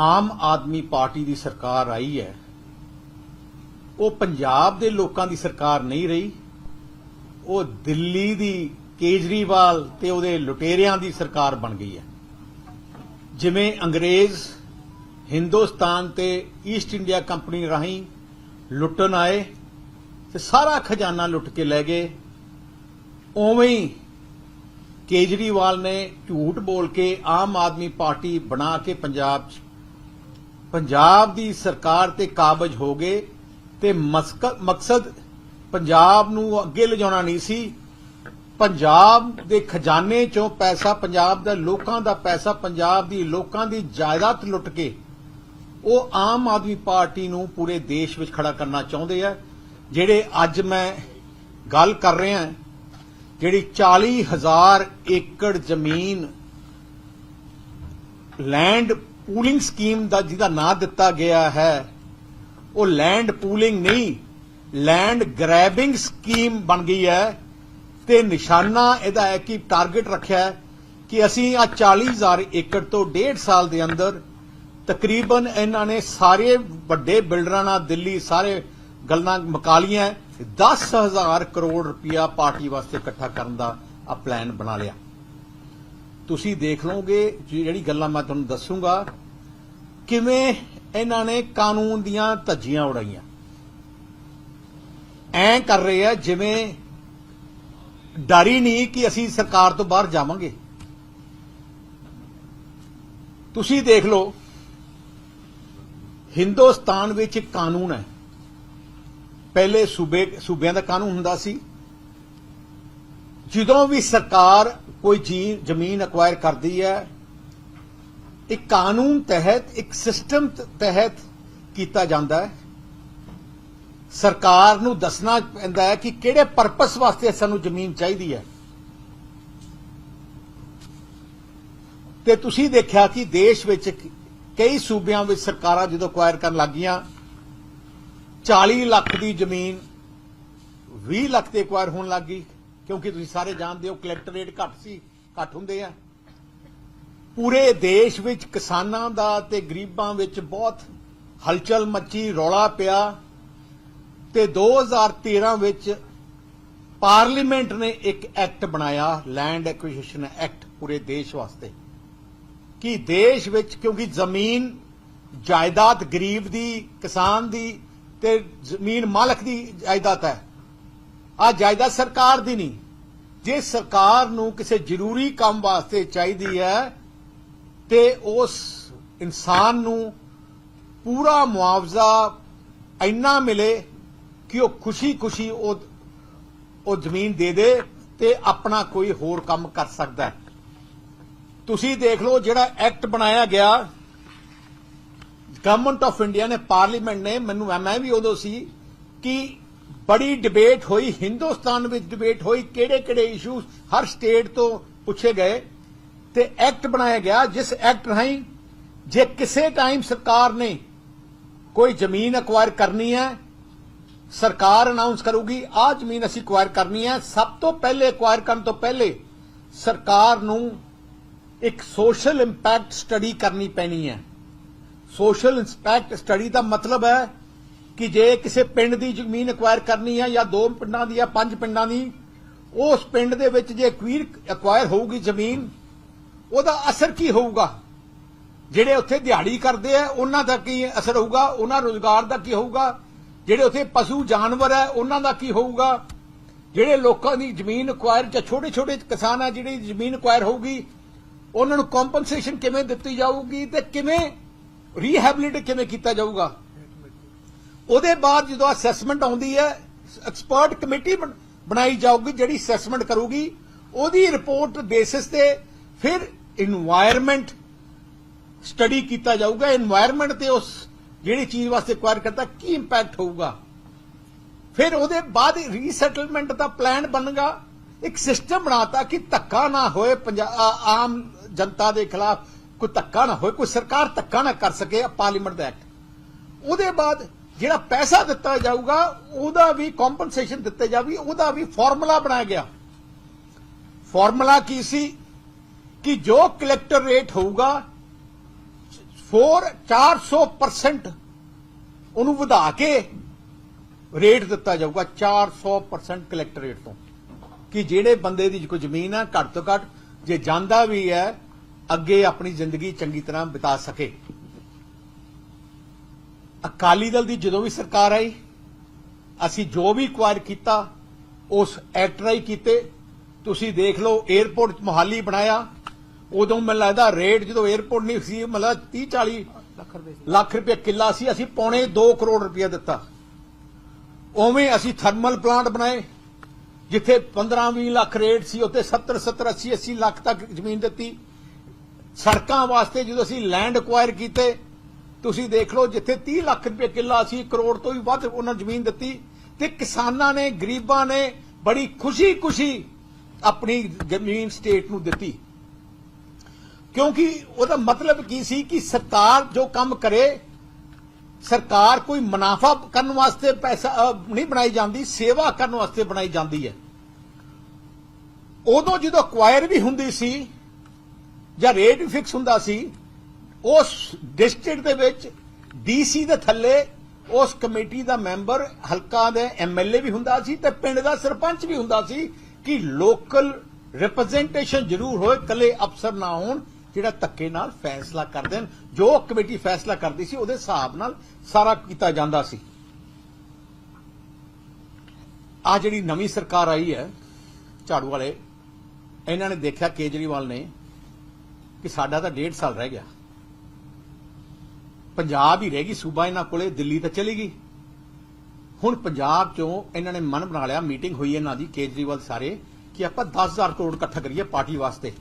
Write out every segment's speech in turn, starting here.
Aam Aadmi party ਦੀ ਸਰਕਾਰ ਆਈ ਹੈ, ਉਹ ਪੰਜਾਬ ਦੇ ਲੋਕਾਂ ਦੀ ਸਰਕਾਰ ਨਹੀਂ ਰਹੀ, ਉਹ ਦਿੱਲੀ ਦੀ ਕੇਜਰੀਵਾਲ ਤੇ ਉਹਦੇ ਲੁਟੇਰਿਆਂ ਦੀ ਸਰਕਾਰ ਬਣ ਗਈ ਹੈ। ਜਿਵੇਂ ਅੰਗਰੇਜ਼ ਹਿੰਦੁਸਤਾਨ ਤੇ ਈਸਟ ਇੰਡੀਆ ਕੰਪਨੀ ਰਾਹੀਂ ਲੁੱਟਣ ਆਏ ਤੇ ਸਾਰਾ ਖਜ਼ਾਨਾ ਲੁੱਟ ਕੇ ਲੈ ਗਏ, ਉਵੇਂ ਹੀ ਕੇਜਰੀਵਾਲ ਨੇ ਝੂਠ ਬੋਲ ਕੇ ਆਮ ਆਦਮੀ ਪਾਰਟੀ ਬਣਾ ਕੇ ਪੰਜਾਬ 'ਚ ਪੰਜਾਬ ਦੀ ਸਰਕਾਰ ਤੇ ਕਾਬਜ ਹੋ ਗਏ ਤੇ ਮਕਸਦ ਪੰਜਾਬ ਨੂੰ ਅੱਗੇ ਲਿਜਾਉਣਾ ਨਹੀਂ ਸੀ। ਪੰਜਾਬ ਦੇ ਖਜ਼ਾਨੇ ਚੋਂ ਪੈਸਾ ਪੰਜਾਬ ਦੇ, ਲੋਕਾਂ ਦਾ ਪੈਸਾ ਪੰਜਾਬ ਦੀ, ਲੋਕਾਂ ਦੀ ਜਾਇਦਾਦ ਲੁੱਟ ਕੇ ਉਹ ਆਮ ਆਦਮੀ ਪਾਰਟੀ ਨੂੰ ਪੂਰੇ ਦੇਸ਼ ਵਿੱਚ ਖੜਾ ਕਰਨਾ ਚਾਹੁੰਦੇ ਆ, ਜਿਹੜੇ ਅੱਜ ਮੈਂ ਗੱਲ ਕਰ ਰਿਹਾ ਜਿਹੜੀ 40000 ਏਕੜ ਜ਼ਮੀਨ ਲੈਂਡ ਪੂਲਿੰਗ ਸਕੀਮ ਦਾ ਜਿਹਦਾ ਨਾਂ ਦਿੱਤਾ ਗਿਆ ਹੈ, ਉਹ ਲੈਂਡ ਪੂਲਿੰਗ ਨਹੀਂ, ਲੈਂਡ ਗ੍ਰੈਬਿੰਗ ਸਕੀਮ ਬਣ ਗਈ ਹੈ ਤੇ ਨਿਸ਼ਾਨਾ ਇਹਦਾ ਹੈ ਕਿ ਟਾਰਗੇਟ ਰੱਖਿਆ ਹੈ ਕਿ ਅਸੀਂ ਆ 40000 ਏਕੜ ਤੋਂ ਡੇਢ ਸਾਲ ਦੇ ਅੰਦਰ ਤਕਰੀਬਨ ਇਹਨਾਂ ਨੇ ਸਾਰੇ ਵੱਡੇ ਬਿਲਡਰਾਂ ਨਾਲ ਦਿੱਲੀ ਸਾਰੇ ਗੱਲਾਂ ਮਕਾਲੀਆਂ ਲਈਆਂ 10000 ਕਰੋੜ ਰੁਪਇਆ ਪਾਰਟੀ ਵਾਸਤੇ ਇਕੱਠਾ ਕਰਨ ਦਾ ਆ ਪਲਾਨ ਬਣਾ ਲਿਆ। ਤੁਸੀਂ ਦੇਖ ਲਓਗੇ ਜਿਹੜੀ ਗੱਲਾਂ ਮੈਂ ਤੁਹਾਨੂੰ ਦੱਸੂਗਾ, ਕਿਵੇਂ ਇਹਨਾਂ ਨੇ ਕਾਨੂੰਨ ਦੀਆਂ ਧੱਜੀਆਂ ਉਡਾਈਆਂ। ਐ ਕਰ ਰਹੇ ਆ ਜਿਵੇਂ ਡਰੀ ਨਹੀਂ ਕਿ ਅਸੀਂ ਸਰਕਾਰ ਤੋਂ ਬਾਹਰ ਜਾਵਾਂਗੇ। ਤੁਸੀਂ ਦੇਖ ਲਓ, ਹਿੰਦੁਸਤਾਨ ਵਿੱਚ ਕਾਨੂੰਨ ਹੈ। ਪਹਿਲੇ ਸੂਬੇ ਸੂਬਿਆਂ ਦਾ ਕਾਨੂੰਨ ਹੁੰਦਾ ਸੀ। ਜਦੋਂ ਵੀ ਸਰਕਾਰ ਕੋਈ ਜੀ ਜ਼ਮੀਨ ਅਕਵਾਇਰ ਕਰਦੀ ਹੈ ਇੱਕ ਕਾਨੂੰਨ ਤਹਿਤ, ਇੱਕ ਸਿਸਟਮ ਤਹਿਤ ਕੀਤਾ ਜਾਂਦਾ ਹੈ। ਸਰਕਾਰ ਨੂੰ ਦੱਸਣਾ ਪੈਂਦਾ ਹੈ ਕਿ ਕਿਹੜੇ ਪਰਪਸ ਵਾਸਤੇ ਸਾਨੂੰ ਜ਼ਮੀਨ ਚਾਹੀਦੀ ਹੈ। ਤੇ ਤੁਸੀਂ ਦੇਖਿਆ ਕਿ ਦੇਸ਼ ਵਿੱਚ ਕਈ ਸੂਬਿਆਂ ਵਿੱਚ ਸਰਕਾਰਾਂ ਜਦੋਂ ਅਕਵਾਇਰ ਕਰਨ ਲੱਗੀਆਂ 40 ਲੱਖ ਦੀ ਜ਼ਮੀਨ 20 ਲੱਖ ਤੇ ਅਕਵਾਇਰ ਹੋਣ ਲੱਗੀ ਕਿਉਂਕਿ ਤੁਸੀਂ ਸਾਰੇ ਜਾਣਦੇ ਹੋ ਕਲੈਕਟਰੇਟ ਘੱਟ ਸੀ, ਘੱਟ ਹੁੰਦੇ ਆ। ਪੂਰੇ ਦੇਸ਼ ਵਿੱਚ ਕਿਸਾਨਾਂ ਦਾ ਤੇ ਗਰੀਬਾਂ ਵਿੱਚ ਬਹੁਤ ਹਲਚਲ ਮੱਚੀ, ਰੌਲਾ ਪਿਆ। ਤੇ 2013 ਵਿੱਚ ਪਾਰਲੀਮੈਂਟ ਨੇ ਇੱਕ ਐਕਟ ਬਣਾਇਆ ਲੈਂਡ ਐਕੁਜੀਸ਼ਨ ਐਕਟ ਪੂਰੇ ਦੇਸ਼ ਵਾਸਤੇ। ਕਿ ਦੇਸ਼ ਵਿੱਚ, ਕਿਉਂਕਿ ਜ਼ਮੀਨ, ਜਾਇਦਾਦ ਗਰੀਬ ਦੀ, ਕਿਸਾਨ ਦੀ ਤੇ ਜ਼ਮੀਨ ਮਾਲਕ ਦੀ ਜਾਇਦਾਦ ਹੈ। ਆ ਜਾਇਦਾਦ ਸਰਕਾਰ ਦੀ ਨਹੀਂ। ਜੇ ਸਰਕਾਰ ਨੂੰ ਕਿਸੇ ਜ਼ਰੂਰੀ ਕੰਮ ਵਾਸਤੇ ਚਾਹੀਦੀ ਹੈ, ਤੇ ਉਸ ਇਨਸਾਨ ਨੂੰ ਪੂਰਾ ਮੁਆਵਜ਼ਾ ਇੰਨਾ ਮਿਲੇ ਕਿ ਉਹ ਖੁਸ਼ੀ-ਖੁਸ਼ੀ ਉਹ ਉਹ ਜ਼ਮੀਨ ਦੇ ਦੇ ਤੇ ਆਪਣਾ ਕੋਈ ਹੋਰ ਕੰਮ ਕਰ ਸਕਦਾ ਹੈ। ਤੁਸੀਂ ਦੇਖ ਲਓ ਜਿਹੜਾ ਐਕਟ ਬਣਾਇਆ ਗਿਆ ਗਵਰਨਮੈਂਟ ਆਫ ਇੰਡੀਆ ਨੇ, ਪਾਰਲੀਮੈਂਟ ਨੇ, ਮੈਨੂੰ ਮੈਂ ਵੀ ਉਦੋਂ ਸੀ ਕਿ ਬੜੀ ਡਿਬੇਟ ਹੋਈ, ਹਿੰਦੁਸਤਾਨ ਵਿੱਚ ਡਿਬੇਟ ਹੋਈ, ਕਿਹੜੇ-ਕਿਹੜੇ ਇਸ਼ੂਸ ਹਰ ਸਟੇਟ ਤੋਂ ਪੁੱਛੇ ਗਏ ਤੇ ਐਕਟ ਬਣਾਇਆ ਗਿਆ, ਜਿਸ ਐਕਟ ਰਾਹੀਂ ਜੇ ਕਿਸੇ ਟਾਈਮ ਸਰਕਾਰ ਨੇ ਕੋਈ ਜ਼ਮੀਨ ਅਕਵਾਇਰ ਕਰਨੀ ਹੈ, ਸਰਕਾਰ ਅਨਾਉਂਸ ਕਰੂਗੀ ਆ ਜ਼ਮੀਨ ਅਸੀਂ ਅਕਵਾਇਰ ਕਰਨੀ ਹੈ, ਸਭ ਤੋਂ ਪਹਿਲੇ ਅਕਵਾਇਰ ਕਰਨ ਤੋਂ ਪਹਿਲੇ ਸਰਕਾਰ ਨੂੰ ਇੱਕ ਸੋਸ਼ਲ ਇੰਪੈਕਟ ਸਟੱਡੀ ਕਰਨੀ ਪੈਣੀ ਹੈ। ਸੋਸ਼ਲ ਇੰਪੈਕਟ ਸਟੱਡੀ ਦਾ ਮਤਲਬ ਹੈ ਕਿ ਜੇ ਕਿਸੇ ਪਿੰਡ ਦੀ ਜ਼ਮੀਨ ਅਕਵਾਇਰ ਕਰਨੀ ਹੈ ਜਾਂ ਦੋ ਪਿੰਡਾਂ ਦੀ ਜਾਂ ਪੰਜ ਪਿੰਡਾਂ ਦੀ, ਉਸ ਪਿੰਡ ਦੇ ਵਿੱਚ ਜੇ ਅਕਵੀਰ ਅਕਵਾਇਰ ਹੋਊਗੀ ਜ਼ਮੀਨ, ਉਹਦਾ ਅਸਰ ਕੀ ਹੋਊਗਾ? ਜਿਹੜੇ ਉੱਥੇ ਦਿਹਾੜੀ ਕਰਦੇ ਆ, ਉਹਨਾਂ ਦਾ ਕੀ ਅਸਰ ਹੋਊਗਾ? ਉਹਨਾਂ ਰੋਜ਼ਗਾਰ ਦਾ ਕੀ ਹੋਊਗਾ? ਜਿਹੜੇ ਉੱਥੇ ਪਸ਼ੂ ਜਾਨਵਰ ਹੈ ਉਹਨਾਂ ਦਾ ਕੀ ਹੋਊਗਾ? ਜਿਹੜੇ ਲੋਕਾਂ ਦੀ ਜ਼ਮੀਨ ਅਕਵਾਇਰ ਜਾਂ ਛੋਟੇ ਛੋਟੇ ਕਿਸਾਨ ਆ, ਜਿਹੜੀ ਜ਼ਮੀਨ ਅਕਵਾਇਰ ਹੋਊਗੀ, ਉਹਨਾਂ ਨੂੰ ਕੰਪਨਸੇਸ਼ਨ ਕਿਵੇਂ ਦਿੱਤੀ ਜਾਊਗੀ ਤੇ ਕਿਵੇਂ ਰੀਹੈਬਿਲਿਟ ਕਿਵੇਂ ਕੀਤਾ ਜਾਊਗਾ? ਉਹਦੇ ਬਾਅਦ ਜਦੋਂ ਅਸੈਸਮੈਂਟ ਆਉਂਦੀ ਹੈ ਐਕਸਪਰਟ ਕਮੇਟੀ ਬਣਾਈ ਜਾਊਗੀ, ਜਿਹੜੀ ਅਸੈਸਮੈਂਟ ਕਰੂਗੀ, ਉਹਦੀ ਰਿਪੋਰਟ ਬੇਸਿਸ ਤੇ ਫਿਰ এনवायरमेंट ਸਟੱਡੀ ਕੀਤਾ ਜਾਊਗਾ। এনवायरमेंट ਤੇ ਉਸ ਜਿਹੜੀ ਚੀਜ਼ ਵਾਸਤੇ ਕੁਆਇਰ ਕਰਦਾ ਕੀ ਇੰਪੈਕਟ ਹੋਊਗਾ? ਫਿਰ ਉਹਦੇ ਬਾਅਦ ਰੀਸੈਟਲਮੈਂਟ ਦਾ ਪਲਾਨ ਬਣਗਾ। ਇੱਕ ਸਿਸਟਮ ਬਣਾਤਾ ਕਿ ਧੱਕਾ ਨਾ ਹੋਏ ਆਮ ਜਨਤਾ ਦੇ ਖਿਲਾਫ, ਕੋਈ ਧੱਕਾ ਨਾ ਹੋਏ, ਕੋਈ ਸਰਕਾਰ ਧੱਕਾ ਨਾ ਕਰ ਸਕੇ ਪਾਰਲੀਮੈਂਟ ਦਾ ਐਕਟ ਉਹਦੇ ਬਾਅਦ ਜਿਹੜਾ ਪੈਸਾ ਦਿੱਤਾ ਜਾਊਗਾ, ਉਹਦਾ ਵੀ ਕੰਪਨਸੇਸ਼ਨ ਦਿੱਤੇ ਜਾਊਗੀ, ਉਹਦਾ ਵੀ ਫਾਰਮੂਲਾ ਬਣਾਇਆ ਗਿਆ। ਫਾਰਮੂਲਾ ਕੀ ਸੀ? ਕਿ ਜੋ ਕਲੈਕਟਰ ਰੇਟ ਹੋਊਗਾ 4 400% ਉਹਨੂੰ ਵਧਾ ਕੇ ਰੇਟ ਦਿੱਤਾ ਜਾਊਗਾ 400% ਕਲੈਕਟਰ ਰੇਟ ਤੋਂ। ਕਿ ਜਿਹੜੇ ਬੰਦੇ ਦੀ ਕੋਈ ਜ਼ਮੀਨ ਹੈ ਘੱਟ ਤੋਂ ਘੱਟ, ਜੇ ਜਾਂਦਾ ਵੀ ਹੈ, ਅੱਗੇ ਆਪਣੀ ਜ਼ਿੰਦਗੀ ਚੰਗੀ ਤਰ੍ਹਾਂ ਬਿਤਾ ਸਕੇ। ਅਕਾਲੀ ਦਲ ਦੀ ਜਦੋਂ ਵੀ ਸਰਕਾਰ ਆਈ ਅਸੀਂ ਜੋ ਵੀ ਕੁਆਇਰ ਕੀਤਾ ਉਸ ਐਕਟ ਰਾਈ ਕੀਤੇ। ਤੁਸੀਂ ਦੇਖ ਲਓ 에어ਪੋਰਟ ਮੋਹਾਲੀ ਬਣਾਇਆ। ਉਦੋਂ ਮੈਨੂੰ ਲੱਗਦਾ ਰੇਟ ਜਦੋਂ 에어ਪੋਰਟ ਨਹੀਂ ਸੀ ਮਤਲਬ 30 40 ਲੱਖ ਰੁਪਏ ਕਿੱਲਾ ਸੀ। ਅਸੀਂ ਪੌਣੇ 2 ਕਰੋੜ ਰੁਪਏ ਦਿੱਤਾ। ਉਵੇਂ ਅਸੀਂ ਥਰਮਲ ਪਲਾਂਟ ਬਣਾਏ ਜਿੱਥੇ 15-20 ਲੱਖ ਰੇਟ ਸੀ ਉੱਤੇ 70 70 80 80 ਲੱਖ ਤੱਕ ਜ਼ਮੀਨ ਦਿੱਤੀ। ਸੜਕਾਂ ਵਾਸਤੇ ਜਦੋਂ ਅਸੀਂ ਲੈਂਡ ਅਕਵਾਇਰ ਕੀਤੇ ਤੁਸੀਂ ਦੇਖ ਲਓ, ਜਿੱਥੇ 30 ਲੱਖ ਰੁਪਏ ਕਿੱਲਾ ਸੀ, ਕਰੋੜ ਤੋਂ ਵੀ ਵੱਧ ਉਹਨਾਂ ਨੂੰ ਜ਼ਮੀਨ ਦਿੱਤੀ ਤੇ ਕਿਸਾਨਾਂ ਨੇ, ਗਰੀਬਾਂ ਨੇ ਬੜੀ ਖੁਸ਼ੀ-ਖੁਸ਼ੀ ਆਪਣੀ ਜ਼ਮੀਨ ਸਟੇਟ ਨੂੰ ਦਿੱਤੀ। ਕਿਉਂਕਿ ਉਹਦਾ ਮਤਲਬ ਕੀ ਸੀ ਕਿ ਸਰਕਾਰ ਜੋ ਕੰਮ ਕਰੇ, ਸਰਕਾਰ ਕੋਈ ਮੁਨਾਫਾ ਕਰਨ ਵਾਸਤੇ ਪੈਸਾ ਨਹੀਂ ਬਣਾਈ ਜਾਂਦੀ, ਸੇਵਾ ਕਰਨ ਵਾਸਤੇ ਬਣਾਈ ਜਾਂਦੀ ਹੈ। ਉਦੋਂ ਜਦੋਂ ਅਕਵਾਇਰ ਵੀ ਹੁੰਦੀ ਸੀ ਜਾਂ ਰੇਟ ਵੀ ਫਿਕਸ ਹੁੰਦਾ ਸੀ ਉਸ ਡਿਸਟ੍ਰਿਕਟ ਦੇ ਵਿੱਚ ਡੀਸੀ ਦੇ ਥੱਲੇ ਉਸ ਕਮੇਟੀ ਦਾ ਮੈਂਬਰ, ਹਲਕਾ ਦੇ ਐਮਐਲਏ ਵੀ ਹੁੰਦਾ ਸੀ ਤੇ ਪਿੰਡ ਦਾ ਸਰਪੰਚ ਵੀ ਹੁੰਦਾ ਸੀ ਕਿ ਲੋਕਲ ਰਿਪਰੈਜ਼ੈਂਟੇਸ਼ਨ ਜ਼ਰੂਰ ਹੋਏ ਕੱਲੇ ਅਫਸਰ ਨਾ ਹੋਣ, ਜਿਹੜਾ ਧੱਕੇ ਨਾਲ ਫੈਸਲਾ ਕਰ ਦੇਣ। ਜੋ ਕਮੇਟੀ ਫੈਸਲਾ ਕਰਦੀ ਸੀ, ਉਹਦੇ ਹਿਸਾਬ ਨਾਲ ਸਾਰਾ ਕੀਤਾ ਜਾਂਦਾ ਸੀ। ਆ ਜਿਹੜੀ ਨਵੀਂ ਸਰਕਾਰ ਆਈ ਹੈ, ਝਾੜੂ ਵਾਲੇ, ਇਹਨਾਂ ਨੇ ਦੇਖਿਆ ਕੇਜਰੀਵਾਲ ਨੇ ਕਿ ਸਾਡਾ ਤਾਂ ਡੇਢ ਸਾਲ ਰਹਿ ਗਿਆ। ਪੰਜਾਬ ਹੀ ਰਹਿ ਗਈ, ਸੂਬਾ ਇਹਨਾਂ ਕੋਲੇ, ਦਿੱਲੀ ਤਾਂ ਚਲੀ ਗਈ। ਹੁਣ ਪੰਜਾਬ ਚੋਂ ਇਹਨਾਂ ਨੇ ਮਨ ਬਣਾ ਲਿਆ, ਮੀਟਿੰਗ ਹੋਈ ਇਹਨਾਂ ਦੀ ਕੇਜਰੀਵਾਲ ਸਾਰੇ, ਕਿ ਆਪਾਂ 10000 ਕਰੋੜ ਇਕੱਠਾ ਕਰੀਏ ਪਾਰਟੀ ਵਾਸਤੇ।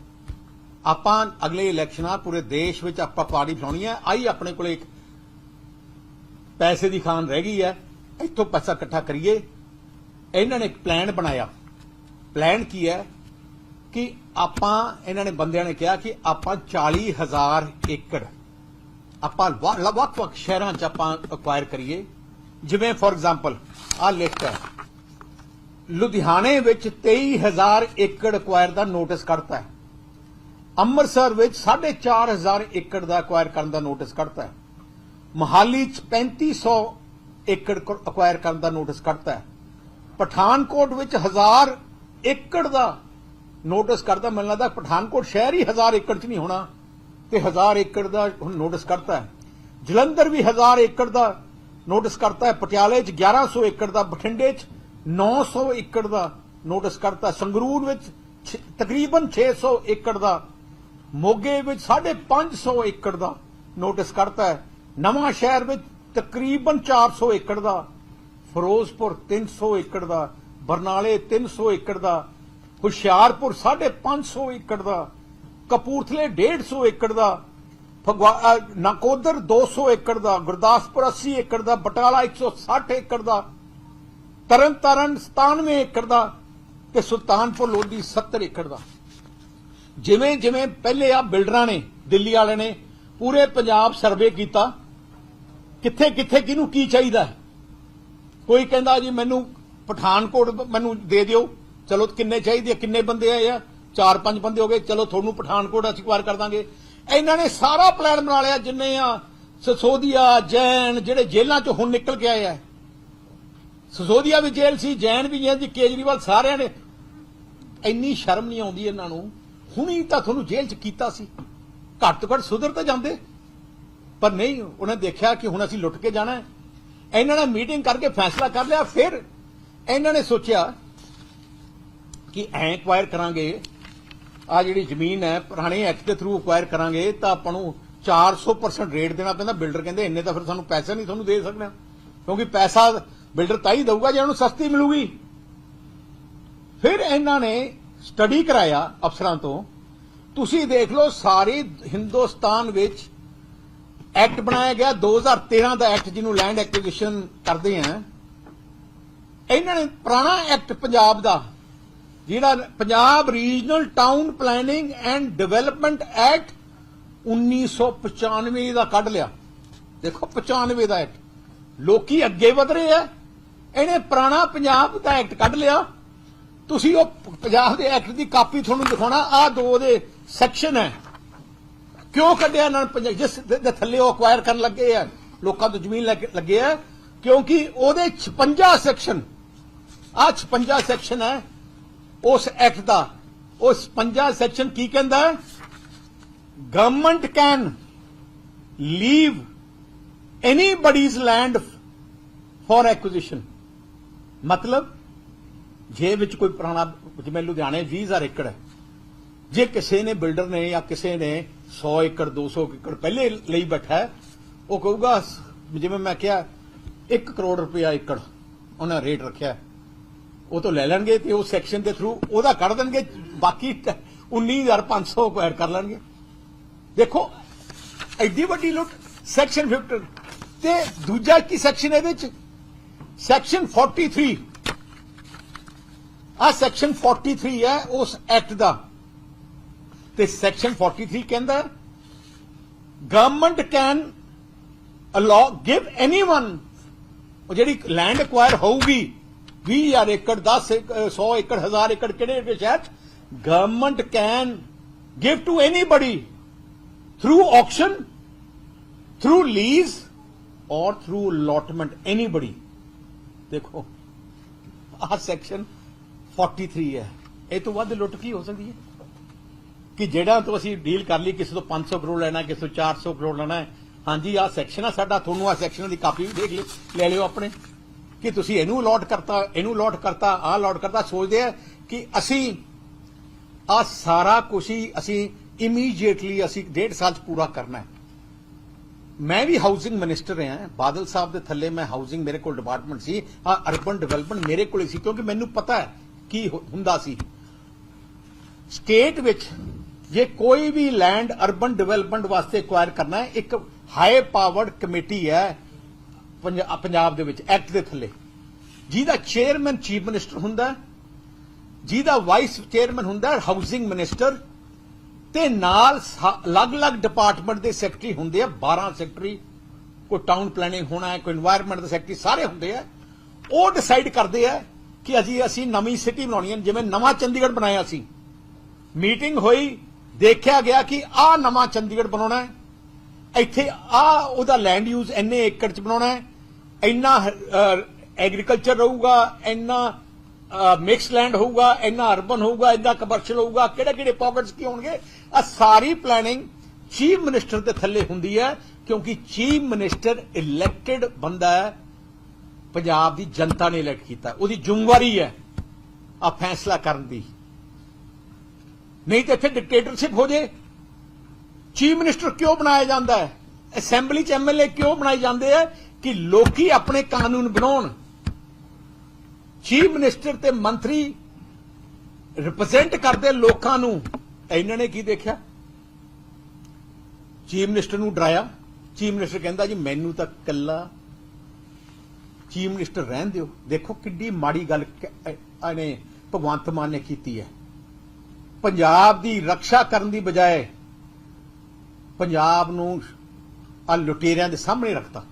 ਆਪਾਂ ਅਗਲੇ ਇਲੈਕਸ਼ਨਾਂ ਪੂਰੇ ਦੇਸ਼ ਵਿੱਚ ਆਪਾਂ ਪਾਰਟੀ ਬਣਾਉਣੀ ਹੈ ਆਈ ਆਪਣੇ ਕੋਲੇ ਇੱਕ ਪੈਸੇ ਦੀ ਖਾਨ ਰਹਿ ਗਈ ਹੈ ਇੱਥੋਂ ਪੈਸਾ ਇਕੱਠਾ ਕਰੀਏ। ਇਹਨਾਂ ਨੇ ਇੱਕ ਪਲਾਨ ਬਣਾਇਆ। ਪਲਾਨ ਕੀ ਹੈ? ਕਿ ਆਪਾਂ, ਇਹਨਾਂ ਨੇ ਬੰਦਿਆਂ ਨੇ ਕਿਹਾ ਕਿ ਆਪਾਂ 40000 ਏਕੜ ਆਪਾਂ ਵੱਖ-ਵੱਖ ਸ਼ਹਿਰਾਂ 'ਚ ਆਪਾਂ ਅਕਵਾਇਰ ਕਰੀਏ। ਜਿਵੇਂ ਫੋਰ ਐਗਜ਼ਾਮਪਲ ਆਹ ਲਿਖਤ ਹੈ। ਲੁਧਿਆਣੇ ਵਿੱਚ 23000 ਏਕੜ ਅਕਵਾਇਰ ਦਾ ਨੋਟਿਸ ਕੱਢਤਾ ਹੈ। ਅੰਮ੍ਰਿਤਸਰ ਵਿੱਚ 4500 ਏਕੜ ਦਾ ਅਕਵਾਇਰ ਕਰਨ ਦਾ ਨੋਟਿਸ ਕੱਢਤਾ ਹੈ। ਮਹਾਲੀ 'ਚ 3500 ਏਕੜ ਅਕਵਾਇਰ ਕਰਨ ਦਾ ਨੋਟਿਸ ਕੱਢਤਾ ਹੈ। ਪਠਾਨਕੋਟ ਵਿੱਚ 1000 ਏਕੜ ਦਾ ਨੋਟਿਸ ਕਰਦਾ ਮੈਨੂੰ ਲੱਗਦਾ ਪਠਾਨਕੋਟ ਸ਼ਹਿਰ ਹੀ 1000 ਏਕੜ 'ਚ ਨਹੀਂ ਹੋਣਾ। ਤੇ 1000 ਏਕੜ ਦਾ ਹੁਣ ਨੋਟਿਸ ਕਰਤਾ ਹੈ। ਜਲੰਧਰ ਵੀ 1000 ਏਕੜ ਦਾ ਨੋਟਿਸ ਕਰਤਾ ਹੈ। ਪਟਿਆਲੇ 'ਚ 1100 ਏਕੜ ਦਾ, ਬਠਿੰਡੇ 'ਚ 900 ਏਕੜ ਦਾ ਨੋਟਿਸ ਕਰਤਾ ਹੈ। ਸੰਗਰੂਰ ਵਿੱਚ ਛ- ਤਕਰੀਬਨ 600 ਏਕੜ ਦਾ, ਮੋਗੇ ਵਿੱਚ 550 ਏਕੜ ਦਾ ਨੋਟਿਸ ਕਰਤਾ ਹੈ। ਨਵਾਂ ਸ਼ਹਿਰ ਵਿੱਚ ਤਕਰੀਬਨ 400 ਏਕੜ ਦਾ, ਫਿਰੋਜ਼ਪੁਰ 300 ਏਕੜ ਦਾ, ਬਰਨਾਲੇ 300 ਏਕੜ ਦਾ, ਹੁਸ਼ਿਆਰਪੁਰ 550 ਏਕੜ ਦਾ ਕਪੂਰਥਲੇ 150 ਏਕੜ ਦਾ ਫਗਵਾ ਅਹ, ਨਕੋਦਰ 200 ਏਕੜ ਦਾ ਗੁਰਦਾਸਪੁਰ 80 ਏਕੜ ਦਾ ਬਟਾਲਾ 160 ਏਕੜ ਦਾ ਤਰਨਤਾਰਨ 97 ਏਕੜ ਦਾ ਤੇ ਸੁਲਤਾਨਪੁਰ ਲੋਧੀ 70 ਏਕੜ ਦਾ। ਜਿਵੇਂ ਜਿਵੇਂ ਪਹਿਲੇ ਆ ਬਿਲਡਰਾਂ ਨੇ ਦਿੱਲੀ ਵਾਲੇ ਨੇ ਪੂਰੇ ਪੰਜਾਬ ਸਰਵੇ ਕੀਤਾ ਕਿੱਥੇ ਕਿੱਥੇ ਕਿਹਨੂੰ ਕੀ ਚਾਹੀਦਾ ਹੈ? ਕੋਈ ਕਹਿੰਦਾ ਜੀ ਮੈਨੂੰ ਪਠਾਨਕੋਟ ਮੈਨੂੰ ਦੇ ਦਿਓ ਚਲੋ ਕਿੰਨੇ ਚਾਹੀਦੇ ਆ, ਕਿੰਨੇ ਬੰਦੇ ਆਏ ਆ? ਚਾਰ ਪੰਜ ਬੰਦੇ ਹੋ ਗਏ, ਚਲੋ ਤੁਹਾਨੂੰ ਪਠਾਨਕੋਟ ਅਸੀਂ ਕੁਆਰ ਕਰ ਦਾਂਗੇ। ਇਹਨਾਂ ਨੇ ਸਾਰਾ ਪਲਾਨ ਬਣਾ ਲਿਆ, ਜਿੰਨੇ ਆ ਸਸੋਦੀਆ, ਜੈਨ, ਜਿਹੜੇ ਜੇਲ੍ਹਾਂ ਚੋਂ ਹੁਣ ਨਿਕਲ ਕੇ ਆਏ ਆ। ਸਸੋਦੀਆ ਵੀ ਜੇਲ੍ਹ ਸੀ, ਜੈਨ ਵੀ ਜੇਲ੍ਹ ਸੀ, ਕੇਜਰੀਵਾਲ ਸਾਰਿਆਂ ਨੇ। ਇੰਨੀ ਸ਼ਰਮ ਨਹੀਂ ਆਉਂਦੀ ਇਹਨਾਂ ਨੂੰ। ਹੁਣੀ ਤਾਂ ਤੁਹਾਨੂੰ ਜੇਲ੍ਹ 'ਚ ਕੀਤਾ ਸੀ। ਘੱਟ ਤੋਂ ਘੱਟ ਸੁਧਰ ਤਾਂ ਜਾਂਦੇ। ਪਰ ਨਹੀਂ, ਉਹਨੇ ਦੇਖਿਆ ਕਿ ਹੁਣ ਅਸੀਂ ਲੁੱਟ ਕੇ ਜਾਣਾ ਹੈ। ਇਹਨਾਂ ਨੇ ਮੀਟਿੰਗ ਕਰਕੇ ਫੈਸਲਾ ਕਰ ਲਿਆ। ਫਿਰ ਇਹਨਾਂ ਨੇ ਸੋਚਿਆ ਕਿ ਐਂ ਐਕਵਾਇਰ ਕਰਾਂਗੇ। ਆ ਜਿਹੜੀ ਜ਼ਮੀਨ ਹੈ, ਪੁਰਾਣੇ ਐਕਟ ਦੇ ਥਰੂ ਐਕਵਾਇਰ ਕਰਾਂਗੇ ਤਾਂ ਆਪਾਂ ਨੂੰ 400% ਰੇਟ ਦੇਣਾ ਪੈਂਦਾ। ਬਿਲਡਰ ਕਹਿੰਦੇ ਇੰਨੇ ਤਾਂ ਫਿਰ ਸਾਨੂੰ ਪੈਸੇ ਨਹੀਂ ਤੁਹਾਨੂੰ ਦੇ ਸਕਣਾ ਕਿਉਂਕਿ ਪੈਸਾ ਬਿਲਡਰ ਤਾਂ ਹੀ ਦਊਗਾ ਜੇ ਉਹਨੂੰ ਸਸਤੀ ਮਿਲੂਗੀ। ਫਿਰ ਇਹਨਾਂ ਨੇ ਸਟੱਡੀ ਕਰਾਇਆ ਅਫਸਰਾਂ ਤੋਂ। ਤੁਸੀਂ ਦੇਖ ਲਓ ਸਾਰੇ ਹਿੰਦੁਸਤਾਨ ਵਿੱਚ ਐਕਟ ਬਣਾਇਆ ਗਿਆ। 2013 ਦਾ ਐਕਟ ਜਿਹਨੂੰ ਲੈਂਡ ਐਕੁਜੀਸ਼ਨ ਕਰਦੇ ਆ। ਇਹਨਾਂ ਨੇ ਪੁਰਾਣਾ ਐਕਟ ਪੰਜਾਬ ਦਾ ਜਿਹੜਾ Punjab regional town planning and development act 1995 ਦਾ ਕੱਢ ਲਿਆ। ਦੇਖੋ 95 ਦਾ ਐਕਟ ਲੋਕੀ ਅੱਗੇ ਵਧ ਰਹੇ ਆ। ਇਹਨੇ ਪੁਰਾਣਾ ਪੰਜਾਬ ਦਾ ਐਕਟ ਕੱਢ ਲਿਆ। ਤੁਸੀਂ ਉਹ ਪੰਜਾਬ ਦੇ ਐਕਟ ਦੀ ਕਾਪੀ ਤੁਹਾਨੂੰ ਦਿਖਾਉਣਾ। ਆ ਦੋ ਦੇ ਸੈਕਸ਼ਨ ਹੈ। ਕਿਉਂ ਕੱਢਿਆ? ਇਹਨਾਂ ਨੇ ਜਿਸ ਦੇ ਥੱਲੇ ਉਹ ਅਕਵਾਇਰ ਕਰਨ ਲੱਗੇ ਆ। ਲੋਕਾਂ ਤੋਂ ਜ਼ਮੀਨ ਲੈ ਲੱਗੇ ਆ। ਕਿਉਂਕਿ ਉਹਦੇ 56 ਸੈਕਸ਼ਨ ਆ 56 ਸੈਕਸ਼ਨ ਹੈ। ਉਸ ਐਕਟ ਦਾ। ਉਹ 56 ਸੈਕਸ਼ਨ ਕੀ ਕਹਿੰਦਾ ਹੈ? Government can leave anybody's land for acquisition ਮਤਲਬ, ਜੇ ਵਿੱਚ ਕੋਈ ਪੁਰਾਣਾ, ਜਿਵੇਂ ਲੁਧਿਆਣੇ 20000 ਏਕੜ ਹੈ, ਜੇ ਕਿਸੇ ਨੇ ਬਿਲਡਰ ਨੇ ਜਾਂ ਕਿਸੇ ਨੇ 100 ਏਕੜ 200 ਏਕੜ ਪਹਿਲੇ ਲਈ ਬੈਠਾ ਉਹ ਕਹੂਗਾ, ਜਿਵੇਂ ਮੈਂ ਕਿਹਾ 1 ਕਰੋੜ ਰੁਪਇਆ ਏਕੜ, ਉਹਨਾਂ ਰੇਟ ਰੱਖਿਆ ਉਹ ਤੋਂ ਲੈ ਲੈਣਗੇ ਤੇ ਉਹ ਸੈਕਸ਼ਨ ਦੇ ਥਰੂ ਉਹਦਾ ਕੱਢ ਦੇਣਗੇ। ਬਾਕੀ 19500 ਐਡ ਕਰ ਲੈਣਗੇ। ਦੇਖੋ, ਐਡੀ ਵੱਡੀ ਲੁੱਟ ਸੈਕਸ਼ਨ 50 ਤੇ ਦੂਜਾ ਕੀ ਸੈਕਸ਼ਨ ਇਹਦੇ ਵਿੱਚ ਸੈਕਸ਼ਨ 43 ਆ ਸੈਕਸ਼ਨ 43 ਹੈ, ਉਸ ਐਕਟ ਦਾ। ਤੇ ਸੈਕਸ਼ਨ 43 ਕਹਿੰਦਾ government can allow give anyone ਉਹ ਜਿਹੜੀ ਲੈਂਡ ਐਕਵਾਇਰ ਹੋਊਗੀ 20000 ਏਕੜ 10 ਏਕ- 100 ਏਕੜ 1000 ਏਕੜ ਕਿਹੜੇ ਦੇ ਸ਼ਹਿਰ government can give to anybody through auction through lease or through allotment anybody ਦੇਖੋ, ਆਹ ਸੈਕਸ਼ਨ 43 ਹੈ। ਇਹ ਤੋਂ ਵੱਧ ਲੁੱਟ ਕੀ ਹੋ ਸਕਦੀ ਹੈ? ਕਿ ਜਿਹੜਾ ਤੋਂ ਅਸੀਂ ਡੀਲ ਕਰ ਲਈ, ਕਿਸੇ ਤੋਂ 500 ਕਰੋੜ ਲੈਣਾ, ਕਿਸੇ ਤੋਂ 400 ਕਰੋੜ ਲੈਣਾ ਹਾਂਜੀ, ਆਹ ਸੈਕਸ਼ਨ ਆ ਸਾਡਾ। ਤੁਹਾਨੂੰ ਆਹ ਸੈਕਸ਼ਨ ਦੀ ਕਾਪੀ ਵੀ ਦੇਖ ਲਿਓ, ਲੈ ਲਿਓ ਆਪਣੇ। ਕਿ ਤੁਸੀਂ ਇਹਨੂੰ ਅਲਾਟ ਕਰਤਾ, ਇਹਨੂੰ ਅਲੋਟ ਕਰਤਾ, ਆਹ ਅਲਾਟ ਕਰਤਾ, ਸੋਚਦੇ ਆ ਕਿ ਅਸੀਂ ਆ ਸਾਰਾ ਕੁਝ ਹੀ ਅਸੀਂ ਇਮੀਡੀਏਟਲੀ ਅਸੀਂ ਡੇਢ ਸਾਲ ਚ ਪੂਰਾ ਕਰਨਾ ਹੈ। ਮੈਂ ਵੀ ਹਾਊਸਿੰਗ ਮਿਨਿਸਟਰ ਰਿਹਾ ਬਾਦਲ ਸਾਹਿਬ ਦੇ ਥੱਲੇ ਮੈਂ ਹਾਊਸਿੰਗ ਮੇਰੇ ਕੋਲ ਡਿਪਾਰਟਮੈਂਟ ਸੀ, ਆ ਅਰਬਨ ਡਿਵੈਲਪਮੈਂਟ ਮੇਰੇ ਕੋਲ ਹੀ ਸੀ, ਕਿਉਂਕਿ ਮੈਨੂੰ ਪਤਾ ਹੈ ਕੀ ਹੁੰਦਾ ਸੀ। ਸਟੇਟ ਵਿੱਚ ਜੇ ਕੋਈ ਵੀ ਲੈਂਡ ਅਰਬਨ ਡਿਵੈਲਪਮੈਂਟ ਵਾਸਤੇ ਐਕਵਾਇਰ ਕਰਨਾ ਹੈ, ਇੱਕ ਹਾਈ ਪਾਵਰਡ ਕਮੇਟੀ ਹੈ ਪੰਜਾਬ ਦੇ ਵਿੱਚ ਐਕਟ ਦੇ ਥੱਲੇ। ਜਿਹਦਾ ਚੇਅਰਮੈਨ ਚੀਫ ਮਿਨਿਸਟਰ ਹੁੰਦਾ, ਜਿਹਦਾ ਵਾਈਸ ਚੇਅਰਮੈਨ ਹੁੰਦਾ, ਹਾਊਸਿੰਗ ਮਿਨਿਸਟਰ, ਤੇ ਨਾਲ ਅਲੱਗ-ਅਲੱਗ ਡਿਪਾਰਟਮੈਂਟ ਦੇ ਸੈਕਟਰੀ ਹੁੰਦੇ ਆ 12 ਸੈਕਟਰੀ, ਕੋਈ ਟਾਊਨ ਪਲੈਨਿੰਗ ਹੋਣਾ ਹੈ, ਕੋਈ এনवायरमेंट ਦਾ ਸੈਕਟਰੀ, ਸਾਰੇ ਹੁੰਦੇ ਆ। ਉਹ ਡਿਸਾਈਡ ਕਰਦੇ ਆ ਕਿ ਅਜੀ ਅਸੀਂ ਨਵੀਂ ਸਿਟੀ ਬਣਾਉਣੀ ਹੈ, ਜਿਵੇਂ ਨਵਾਂ ਚੰਡੀਗੜ੍ਹ ਬਣਾਇਆ ਸੀ। ਮੀਟਿੰਗ ਹੋਈ, ਦੇਖਿਆ ਗਿਆ ਕਿ ਆ ਨਵਾਂ ਚੰਡੀਗੜ੍ਹ ਬਣਾਉਣਾ ਹੈ, ਇੱਥੇ ਆ ਉਹਦਾ ਲੈਂਡ ਯੂਜ਼ ਐਨੇ ਏਕੜ ਚ ਬਣਾਉਣਾ ਹੈ ਇੰਨਾ ਐਗਰੀਕਲਚਰ ਰਹੂਗਾ, ਇੰਨਾ ਮਿਕਸ ਲੈਂਡ ਹੋਊਗਾ, ਇੰਨਾ ਅਰਬਨ ਹੋਊਗਾ, ਇੰਨਾ ਕਮਰਸ਼ੀਅਲ ਹੋਊਗਾ ਕਿਹੜੇ ਕਿਹੜੇ ਪਾਕਟਸ ਕੀ ਹੋਣਗੇ? ਆ ਸਾਰੀ ਪਲੈਨਿੰਗ ਚੀਫ ਮਿਨਿਸਟਰ ਦੇ ਥੱਲੇ ਹੁੰਦੀ ਹੈ, ਕਿਉਂਕਿ ਚੀਫ ਮਿਨਿਸਟਰ ਇਲੈਕਟਿਡ ਬੰਦਾ ਹੈ, ਪੰਜਾਬ ਦੀ ਜਨਤਾ ਨੇ ਇਲੈਕਟ ਕੀਤਾ। ਉਹਦੀ ਜ਼ਿੰਮੇਵਾਰੀ ਹੈ ਆ ਫੈਸਲਾ ਕਰਨ ਦੀ। ਨਹੀਂ ਤਾਂ ਇੱਥੇ ਡਿਕਟੇਟਰਸ਼ਿਪ ਹੋ ਜੇ। ਚੀਫ ਮਿਨਿਸਟਰ ਕਿਉਂ ਬਣਾਇਆ ਜਾਂਦਾ ਹੈ? ਅਸੈਂਬਲੀ ਚ ਐਮਐਲਏ ਕਿਉਂ ਬਣਾਏ ਜਾਂਦੇ ਆ ਕਿ ਲੋਕੀ ਆਪਣੇ ਕਾਨੂੰਨ ਬਣਾਉਣ। ਚੀਫ ਮਿਨਿਸਟਰ ਤੇ ਮੰਤਰੀ ਰਿਪਰੈਜ਼ੈਂਟ ਕਰਦੇ ਲੋਕਾਂ ਨੂੰ। ਇਹਨਾਂ ਨੇ ਕੀ ਦੇਖਿਆ? ਚੀਫ ਮਿਨਿਸਟਰ ਨੂੰ ਡਰਾਇਆ। ਚੀਫ ਮਿਨਿਸਟਰ ਕਹਿੰਦਾ ਜੀ, ਮੈਨੂੰ ਤਾਂ ਕੱਲਾ ਚੀਫ ਮਿਨਿਸਟਰ ਰਹਿਣ ਦਿਓ। ਦੇਖੋ ਕਿੱਡੀ ਮਾੜੀ ਗੱਲ ਕ- ਭਗਵੰਤ ਮਾਨ ਨੇ ਕੀਤੀ ਹੈ। ਪੰਜਾਬ ਦੀ ਰੱਖਿਆ ਕਰਨ ਦੀ ਬਜਾਏ ਪੰਜਾਬ ਨੂੰ ਆ ਲੁਟੇਰਿਆਂ ਦੇ ਸਾਹਮਣੇ ਰੱਖਤਾ।